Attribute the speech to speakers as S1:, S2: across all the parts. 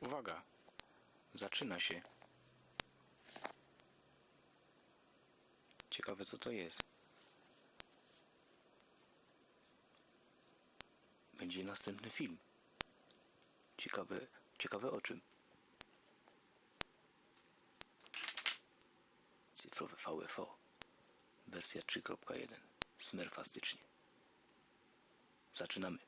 S1: Uwaga! Zaczyna się. Ciekawe co to jest. Będzie następny film. Ciekawe, ciekawe o czym. Cyfrowe VFO. Wersja 3.1. Smerfastycznie. Zaczynamy.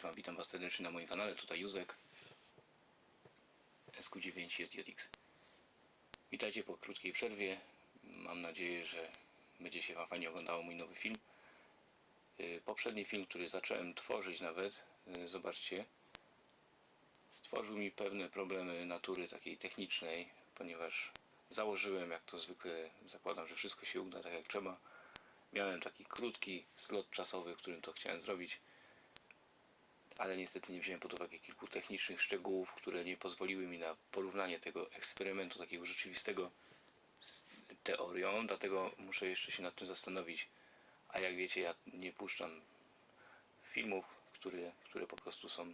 S1: Cześć Wam, witam Was serdecznie na moim kanale, tutaj Józek SQ9JX Witajcie po krótkiej przerwie. Mam nadzieję, że będzie się Wam fajnie oglądało mój nowy film. Yy, Poprzedni film, który zacząłem tworzyć nawet yy, Zobaczcie Stworzył mi pewne problemy natury takiej technicznej Ponieważ założyłem, jak to zwykle zakładam, że wszystko się uda tak jak trzeba. Miałem taki krótki slot czasowy, w którym to chciałem zrobić ale niestety nie wziąłem pod uwagę kilku technicznych szczegółów, które nie pozwoliły mi na porównanie tego eksperymentu takiego rzeczywistego z teorią, dlatego muszę jeszcze się nad tym zastanowić. A jak wiecie, ja nie puszczam filmów, które, które po prostu są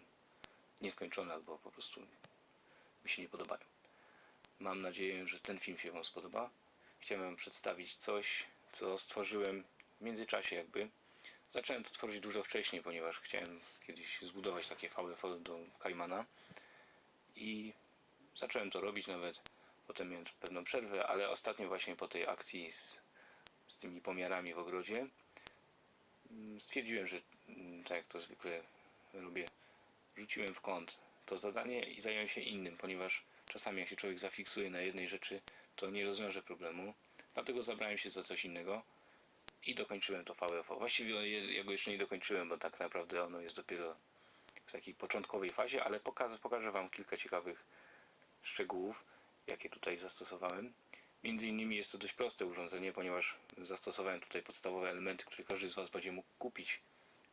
S1: nieskończone albo po prostu mi się nie podobają. Mam nadzieję, że ten film się Wam spodoba. Chciałem przedstawić coś, co stworzyłem w międzyczasie jakby. Zacząłem to tworzyć dużo wcześniej, ponieważ chciałem kiedyś zbudować takie VFO do Kaimana i zacząłem to robić nawet. Potem miałem pewną przerwę, ale ostatnio właśnie po tej akcji z, z tymi pomiarami w ogrodzie mm, stwierdziłem, że mm, tak jak to zwykle robię, rzuciłem w kąt to zadanie i zająłem się innym, ponieważ czasami jak się człowiek zafiksuje na jednej rzeczy, to nie rozwiąże problemu. Dlatego zabrałem się za coś innego i dokończyłem to VFO. Właściwie ja go jeszcze nie dokończyłem, bo tak naprawdę ono jest dopiero w takiej początkowej fazie, ale pokażę, pokażę Wam kilka ciekawych szczegółów, jakie tutaj zastosowałem. Między innymi jest to dość proste urządzenie, ponieważ zastosowałem tutaj podstawowe elementy, które każdy z Was będzie mógł kupić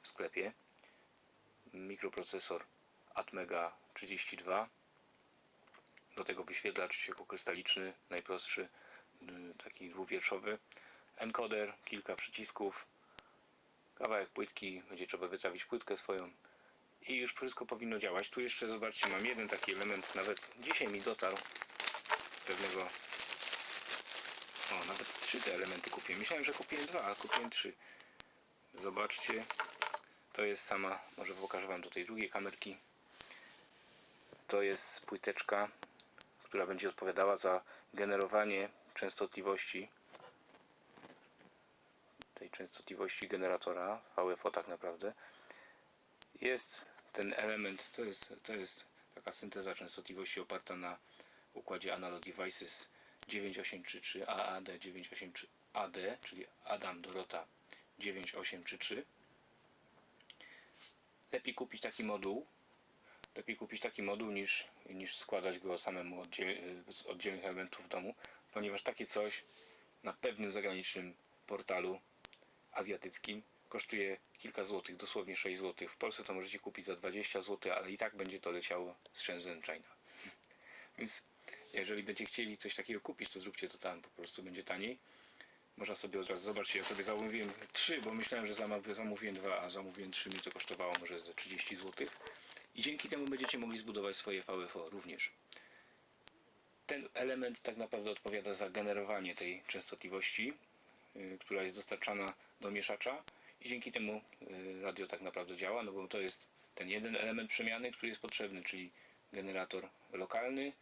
S1: w sklepie. Mikroprocesor Atmega 32, do tego wyświetlacz ciekłokrystaliczny, najprostszy, y, taki dwuwierszowy, encoder, kilka przycisków, kawałek płytki, będzie trzeba wytrawić płytkę swoją i już wszystko powinno działać. Tu jeszcze zobaczcie, mam jeden taki element, nawet dzisiaj mi dotarł z pewnego o, nawet trzy te elementy kupiłem. Myślałem, że kupiłem dwa, a kupiłem trzy. Zobaczcie, to jest sama, może pokażę Wam do tej drugiej kamerki. To jest płyteczka, która będzie odpowiadała za generowanie częstotliwości częstotliwości generatora VFO tak naprawdę jest ten element, to jest, to jest taka synteza częstotliwości oparta na układzie Analog Devices 9833 AAD 983 AD, czyli Adam Dorota 9833 lepiej kupić taki moduł lepiej kupić taki moduł niż, niż składać go samemu z oddzielnych elementów w domu, ponieważ takie coś na pewnym zagranicznym portalu azjatyckim kosztuje kilka złotych, dosłownie 6 złotych. W Polsce to możecie kupić za 20 zł, ale i tak będzie to leciało z Shenzhen, China. Więc jeżeli będziecie chcieli coś takiego kupić, to zróbcie to tam, po prostu będzie taniej. Można sobie od razu zobaczyć, ja sobie zamówiłem 3, bo myślałem, że zamówiłem 2, a zamówiłem 3, mi to kosztowało może ze 30 zł. I dzięki temu będziecie mogli zbudować swoje VFO również. Ten element tak naprawdę odpowiada za generowanie tej częstotliwości, y, która jest dostarczana do mieszacza i dzięki temu y, radio tak naprawdę działa, no bo to jest ten jeden element przemiany, który jest potrzebny, czyli generator lokalny.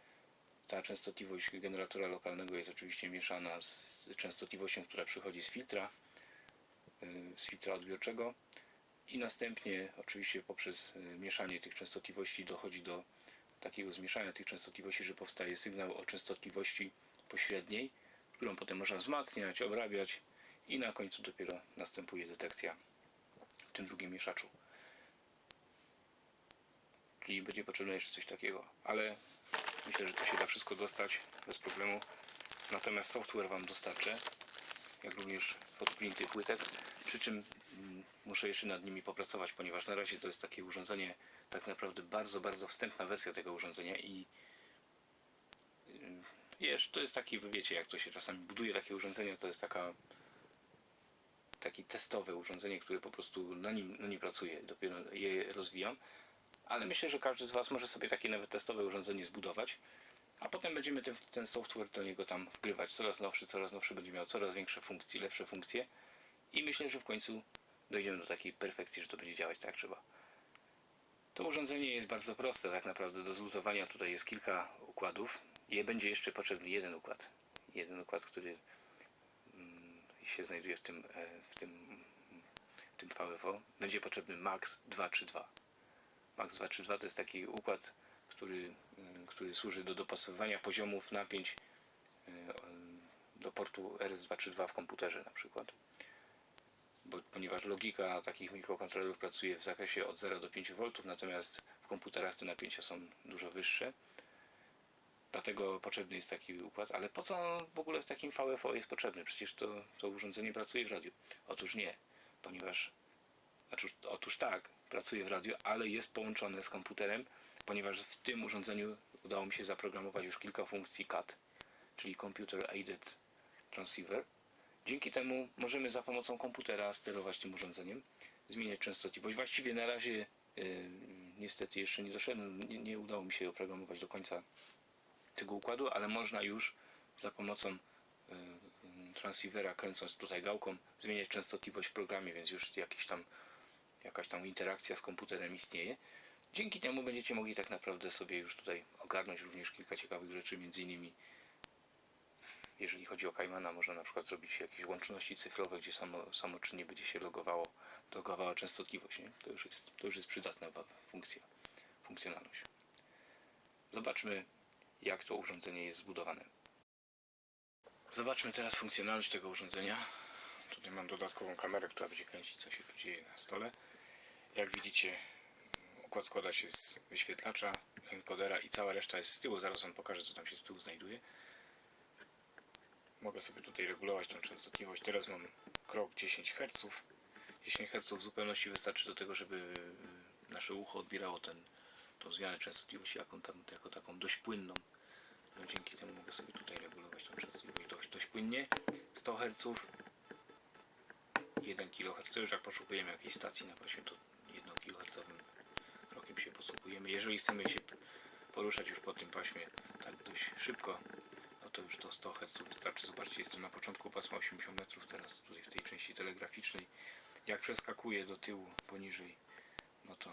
S1: Ta częstotliwość generatora lokalnego jest oczywiście mieszana z częstotliwością, która przychodzi z filtra, y, z filtra odbiorczego i następnie oczywiście poprzez y, mieszanie tych częstotliwości dochodzi do takiego zmieszania tych częstotliwości, że powstaje sygnał o częstotliwości pośredniej, którą potem można wzmacniać, obrabiać i na końcu dopiero następuje detekcja w tym drugim mieszaczu. Czyli będzie potrzebne jeszcze coś takiego, ale myślę, że to się da wszystko dostać bez problemu. natomiast software Wam dostarczę, jak również podprinty płytek, przy czym mm, muszę jeszcze nad nimi popracować, ponieważ na razie to jest takie urządzenie, tak naprawdę bardzo, bardzo wstępna wersja tego urządzenia i ym, wiesz, to jest taki, wiecie, jak to się czasami buduje takie urządzenia, to jest taka takie testowe urządzenie, które po prostu na nim, na nim pracuję, dopiero je rozwijam, ale myślę, że każdy z Was może sobie takie nawet testowe urządzenie zbudować, a potem będziemy ten, ten software do niego tam wgrywać, coraz nowszy, coraz nowszy, będzie miał coraz większe funkcje, lepsze funkcje i myślę, że w końcu dojdziemy do takiej perfekcji, że to będzie działać tak jak trzeba. To urządzenie jest bardzo proste, tak naprawdę do zlutowania tutaj jest kilka układów. Je będzie jeszcze potrzebny jeden układ. Jeden układ, który się znajduje w tym, e, w tym, w tym VFO. Będzie potrzebny MAX 232. MAX 232 to jest taki układ, który, mm, który służy do dopasowywania poziomów napięć e, do portu RS232 w komputerze na przykład bo, ponieważ logika takich mikrokontrolerów pracuje w zakresie od 0 do 5 V, natomiast w komputerach te napięcia są dużo wyższe. Dlatego potrzebny jest taki układ, ale po co w ogóle w takim VFO jest potrzebny? Przecież to, to urządzenie pracuje w radiu. Otóż nie, ponieważ otóż, otóż tak, pracuje w radiu, ale jest połączone z komputerem, ponieważ w tym urządzeniu udało mi się zaprogramować już kilka funkcji CAT, czyli Computer Aided Transceiver, Dzięki temu możemy za pomocą komputera sterować tym urządzeniem, zmieniać częstotliwość. Właściwie na razie y, niestety jeszcze nie doszedłem, nie, nie udało mi się oprogramować do końca tego układu, ale można już za pomocą y, y, transceivera kręcąc tutaj gałką zmieniać częstotliwość w programie, więc już jakiś tam, jakaś tam interakcja z komputerem istnieje. Dzięki temu będziecie mogli tak naprawdę sobie już tutaj ogarnąć również kilka ciekawych rzeczy, między innymi jeżeli chodzi o Kaimana, można na przykład zrobić jakieś łączności cyfrowe, gdzie samo, samoczynnie będzie się logowało, logowała częstotliwość. Nie? To, już jest, to już jest przydatna funkcja, funkcjonalność. Zobaczmy, jak to urządzenie jest zbudowane. Zobaczmy teraz funkcjonalność tego urządzenia. Tutaj mam dodatkową kamerę, która będzie kręcić, co się tu dzieje na stole. Jak widzicie, układ składa się z wyświetlacza, encodera i cała reszta jest z tyłu. Zaraz Wam pokażę, co tam się z tyłu znajduje. Mogę sobie tutaj regulować tą częstotliwość. Teraz mam krok 10 Hz. 10 Hz w zupełności wystarczy do tego, żeby nasze ucho odbierało tą zmianę częstotliwości jaką tam, jako taką dość płynną. No, dzięki temu mogę sobie tutaj regulować tą częstotliwość dość, dość płynnie. 100 Hz 1 kHz. Już jak poszukujemy jakiejś stacji na paśmie, to 1 kHz rokiem się posługujemy. Jeżeli chcemy się poruszać już po tym paśmie tak dość szybko, no to już do 100 Hz wystarczy. Zobaczcie, jestem na początku pasma 80 metrów, teraz tutaj w tej części telegraficznej. Jak przeskakuję do tyłu, poniżej, no to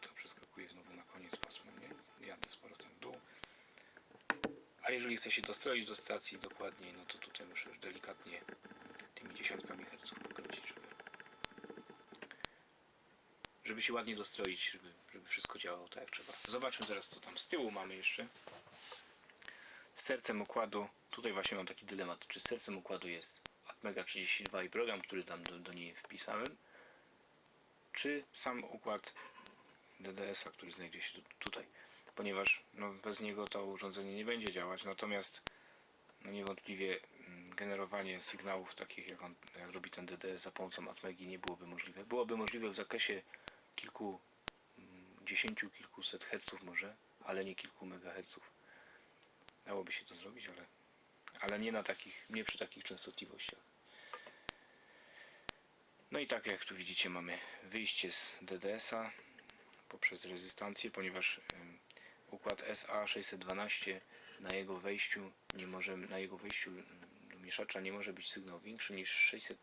S1: to przeskakuję znowu na koniec pasma, nie? Jadę z powrotem w dół. A jeżeli chcę się dostroić do stacji dokładniej, no to tutaj muszę już delikatnie tymi dziesiątkami herców pokręcić, żeby żeby się ładnie dostroić, żeby, żeby wszystko działało tak jak trzeba. Zobaczmy teraz co tam z tyłu mamy jeszcze. Z sercem układu, tutaj właśnie mam taki dylemat, czy sercem układu jest Atmega 32 i program, który tam do, do niej wpisałem, czy sam układ DDS-a, który znajduje się tu- tutaj, ponieważ no, bez niego to urządzenie nie będzie działać, natomiast no, niewątpliwie mm, generowanie sygnałów takich jak, on, jak robi ten DDS za pomocą Atmegi nie byłoby możliwe. Byłoby możliwe w zakresie kilku, mm, dziesięciu, kilkuset herców może, ale nie kilku megaherców. Dałoby się to zrobić, ale, ale nie na takich, nie przy takich częstotliwościach. No i tak jak tu widzicie mamy wyjście z DDS-a poprzez rezystancję, ponieważ układ SA612 na jego wejściu nie może, na jego wejściu do mieszacza nie może być sygnał większy niż 600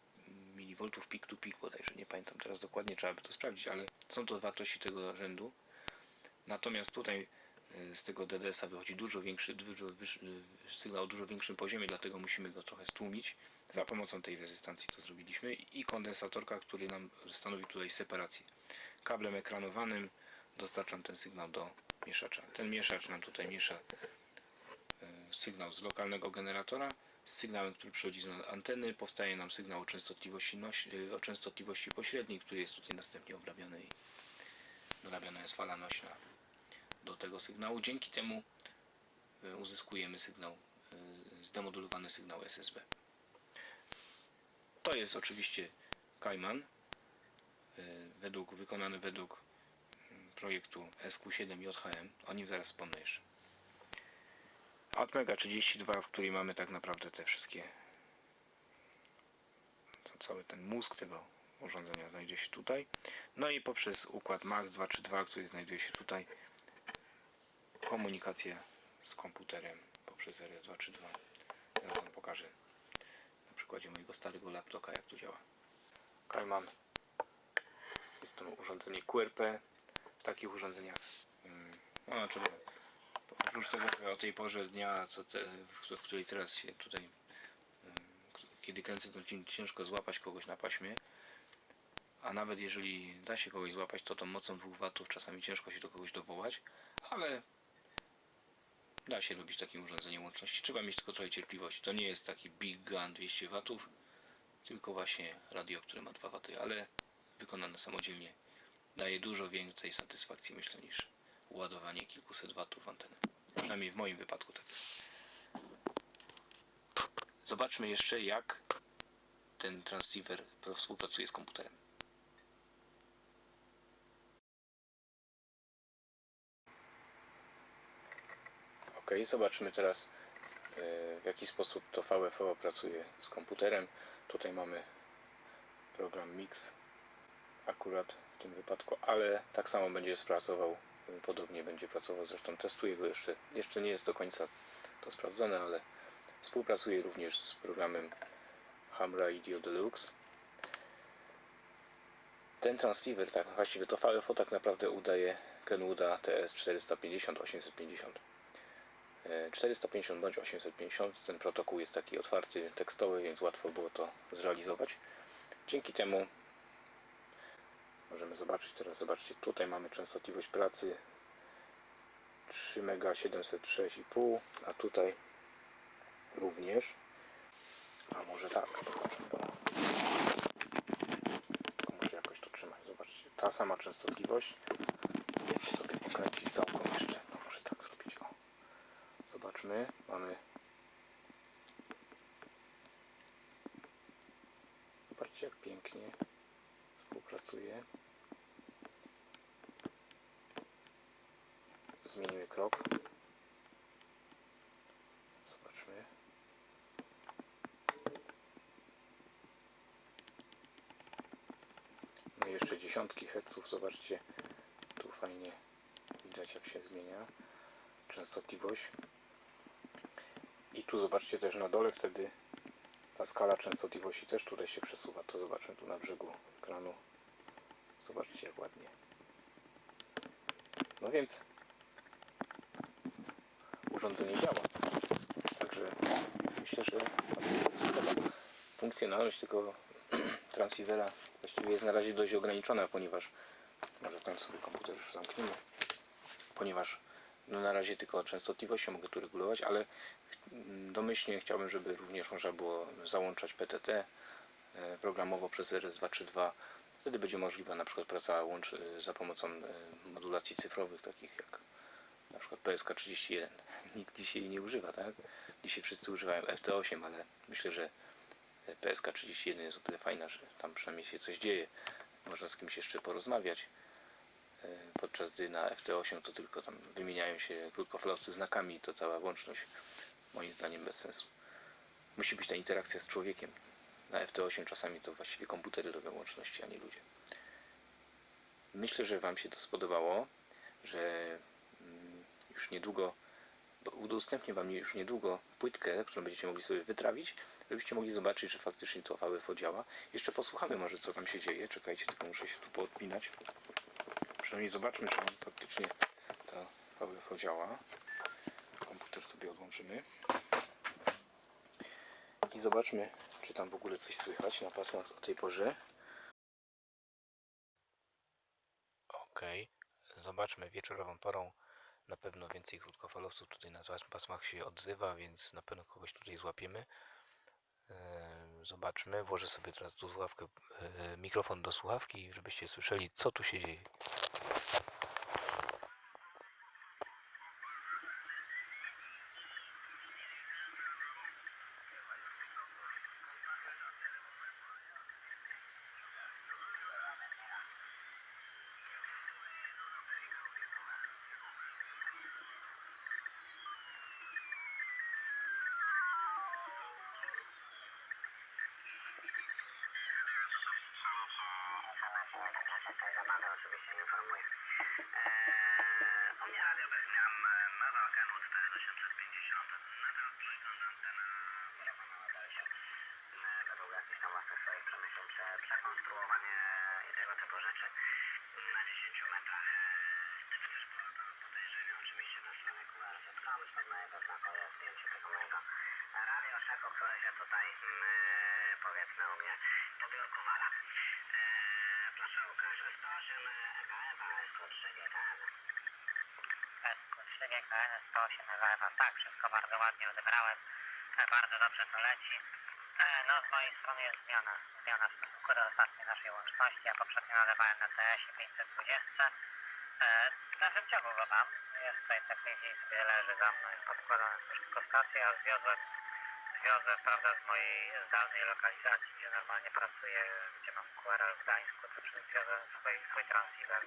S1: mV peak to peak bodajże, nie pamiętam teraz dokładnie, trzeba by to sprawdzić, ale są to wartości tego rzędu. Natomiast tutaj y, z tego DDS-a wychodzi dużo większy, dużo wyż, y, sygnał o dużo większym poziomie, dlatego musimy go trochę stłumić. Za pomocą tej rezystancji to zrobiliśmy i kondensatorka, który nam stanowi tutaj separację. Kablem ekranowanym dostarczam ten sygnał do mieszacza. Ten mieszacz nam tutaj miesza y, sygnał z lokalnego generatora z sygnałem, który przychodzi z anteny. Powstaje nam sygnał o częstotliwości, noś, y, o częstotliwości pośredniej, który jest tutaj następnie obrabiany i dorabiana jest fala nośna do tego sygnału. Dzięki temu e, uzyskujemy sygnał, e, zdemodulowany sygnał SSB. To jest oczywiście Kaiman, e, według, wykonany według projektu SQ7 JHM. O nim zaraz wspomnę jeszcze. Atmega 32, w której mamy tak naprawdę te wszystkie cały ten mózg tego urządzenia znajduje się tutaj. No i poprzez układ MAX 232, który znajduje się tutaj, komunikację z komputerem poprzez RS232. Teraz wam pokażę na przykładzie mojego starego laptopa, jak to działa. Kaiman jest to urządzenie QRP. Takich urządzeniach, mm, no, znaczy, oprócz tego, że o tej porze dnia, co te, w której teraz się tutaj kiedy kręcę film, ciężko złapać kogoś na paśmie. A nawet jeżeli da się kogoś złapać, to tą mocą 2 watów czasami ciężko się do kogoś dowołać, ale da się robić takim urządzeniem łączności. Trzeba mieć tylko trochę cierpliwości. To nie jest taki Big Gun 200 watów, tylko właśnie radio, które ma 2 waty, ale wykonane samodzielnie daje dużo więcej satysfakcji, myślę, niż ładowanie kilkuset watów anteny. Przynajmniej w moim wypadku tak. Zobaczmy jeszcze, jak ten transceiver współpracuje z komputerem. Ok, zobaczmy teraz, e, w jaki sposób to VFO pracuje z komputerem. Tutaj mamy program Mix, akurat tym wypadku, ale tak samo będzie pracował, podobnie będzie pracował, zresztą testuję go jeszcze, jeszcze nie jest do końca to sprawdzone, ale Współpracuje również z programem Hamra Idio Deluxe. Ten transceiver, tak właściwie to VFO tak naprawdę udaje Kenwooda TS 450-850. 450 bądź 850, ten protokół jest taki otwarty, tekstowy, więc łatwo było to zrealizować. Dzięki temu możemy zobaczyć, teraz zobaczcie, tutaj mamy częstotliwość pracy 3 MB 706,5, a tutaj również. A może tak, Może jakoś to trzymać. Zobaczcie, ta sama częstotliwość. Muszę sobie pokręcić gałką jeszcze. No może tak zrobić. O. Zobaczmy. Mamy. Zobaczcie jak pięknie współpracuje. Zmienimy krok. Zobaczmy. No i jeszcze dziesiątki herców, zobaczcie, tu fajnie widać jak się zmienia częstotliwość. I tu zobaczcie też na dole wtedy ta skala częstotliwości też tutaj się przesuwa. To zobaczmy tu na brzegu ekranu. Zobaczcie jak ładnie. No więc urządzenie działa. Także myślę, że. Funkcjonalność tego transceivera właściwie jest na razie dość ograniczona, ponieważ może ten sobie komputer już zamkniemy, ponieważ no na razie tylko częstotliwość mogę tu regulować, ale domyślnie chciałbym, żeby również można było załączać PTT e, programowo przez RS232. Wtedy będzie możliwa na przykład praca łącz za pomocą e, modulacji cyfrowych, takich jak na przykład PSK31. Nikt dzisiaj nie używa, tak? Dzisiaj wszyscy używają FT8, ale myślę, że PSK31 jest o tyle fajna, że tam przynajmniej się coś dzieje. Można z kimś jeszcze porozmawiać. E, Podczas gdy na FT8 to tylko tam wymieniają się krótkofalowcy znakami to cała łączność moim zdaniem bez sensu. Musi być ta interakcja z człowiekiem. Na FT8 czasami to właściwie komputery robią łączności, a nie ludzie. Myślę, że Wam się to spodobało, że mm, już niedługo, bo udostępnię Wam już niedługo płytkę, którą będziecie mogli sobie wytrawić, żebyście mogli zobaczyć, że faktycznie to VFO działa. Jeszcze posłuchamy może, co tam się dzieje. Czekajcie, tylko muszę się tu poodpinać. Przynajmniej zobaczmy, czy faktycznie to VFO działa. Komputer sobie odłączymy. I zobaczmy, czy tam w ogóle coś słychać na pasmach o tej porze. Ok, zobaczmy wieczorową porą. Na pewno więcej krótkofalowców tutaj na pasmach się odzywa, więc na pewno kogoś tutaj złapiemy. Eee, Zobaczmy, włożę sobie teraz tu słuchawkę, e, mikrofon do słuchawki, żebyście słyszeli, co tu się dzieje.
S2: Canon 4850, nadal przegląda antena wyrobana belcie. Według jakichś tam własnych swoich przemyśleń prze, przekonstruowanie i tego typu rzeczy na 10 metrach. Gdyby też było to podejrzenie oczywiście na stronie QR zapsamy spod mojego znaku jest zdjęcie tego mojego radioszeku, które się powiedzmy u mnie pobiorkowala. Eee, proszę ukaże 108 S3 GKN
S3: 108 LF, tak, wszystko bardzo ładnie odebrałem, e, bardzo dobrze to leci. E, No, z mojej strony jest zmiana, zmiana w stosunku do ostatniej naszej łączności. Ja poprzednio nadawałem na CS 520. E, Na szybciągu go mam. Jest tutaj tak mniej więcej leży za mną, jest podkładany już tylko stację, a zwiozłem, zwiozłem, prawda, z mojej zdalnej lokalizacji, gdzie normalnie pracuję, gdzie mam QRL w Gdańsku, to czyli swój, swój transceiver.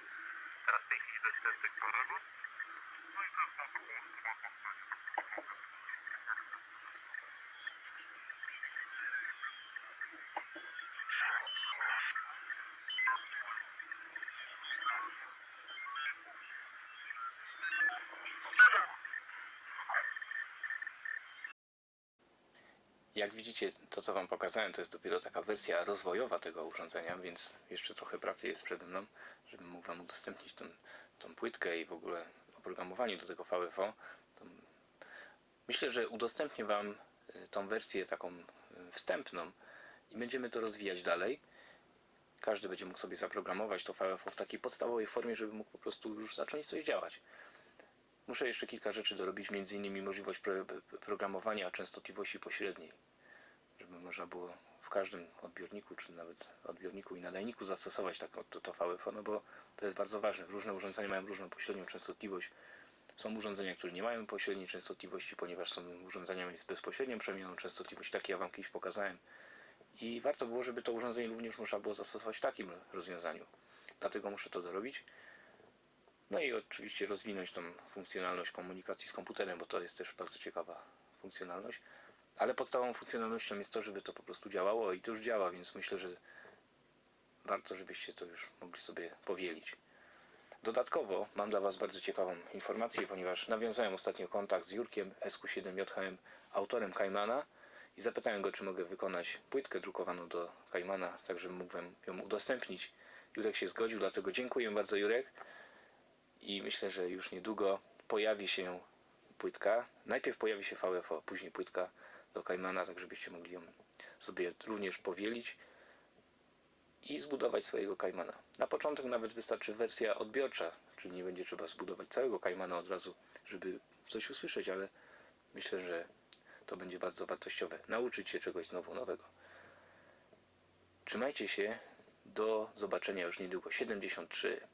S3: Teraz w tej chwili to jest
S1: Jak widzicie, to co Wam pokazałem, to jest dopiero taka wersja rozwojowa tego urządzenia, więc jeszcze trochę pracy jest przede mną, żebym mógł Wam udostępnić tą, tą płytkę i w ogóle oprogramowanie do tego VFO. Myślę, że udostępnię Wam y, tą wersję taką y, wstępną i będziemy to rozwijać dalej. Każdy będzie mógł sobie zaprogramować to VFO w takiej podstawowej formie, żeby mógł po prostu już zacząć coś działać. Muszę jeszcze kilka rzeczy dorobić, między innymi możliwość pro, pro- programowania częstotliwości pośredniej, żeby można było w każdym odbiorniku, czy nawet odbiorniku i nadajniku zastosować tak, to, to no bo to jest bardzo ważne. Różne urządzenia mają różną pośrednią częstotliwość. Są urządzenia, które nie mają pośredniej częstotliwości, ponieważ są urządzeniami z bezpośrednią przemianą częstotliwości, takie ja Wam kiedyś pokazałem. I warto było, żeby to urządzenie również można było zastosować w takim rozwiązaniu. Dlatego muszę to dorobić. No i oczywiście rozwinąć tą funkcjonalność komunikacji z komputerem, bo to jest też bardzo ciekawa funkcjonalność. Ale podstawową funkcjonalnością jest to, żeby to po prostu działało i to już działa, więc myślę, że warto, żebyście to już mogli sobie powielić. Dodatkowo mam dla Was bardzo ciekawą informację, ponieważ nawiązałem ostatnio kontakt z Jurkiem SQ7JHM, autorem Kaimana i zapytałem go, czy mogę wykonać płytkę drukowaną do Kaimana, tak żebym mógł ją udostępnić. Jurek się zgodził, dlatego dziękuję bardzo Jurek i myślę, że już niedługo pojawi się płytka. Najpierw pojawi się VFO, później płytka do Kaimana, tak żebyście mogli ją sobie również powielić i zbudować swojego Kaimana. Na początek nawet wystarczy wersja odbiorcza, czyli nie będzie trzeba zbudować całego Kaimana od razu, żeby coś usłyszeć, ale myślę, że to będzie bardzo wartościowe. Nauczyć się czegoś znowu nowego. Trzymajcie się. Do zobaczenia już niedługo. 73.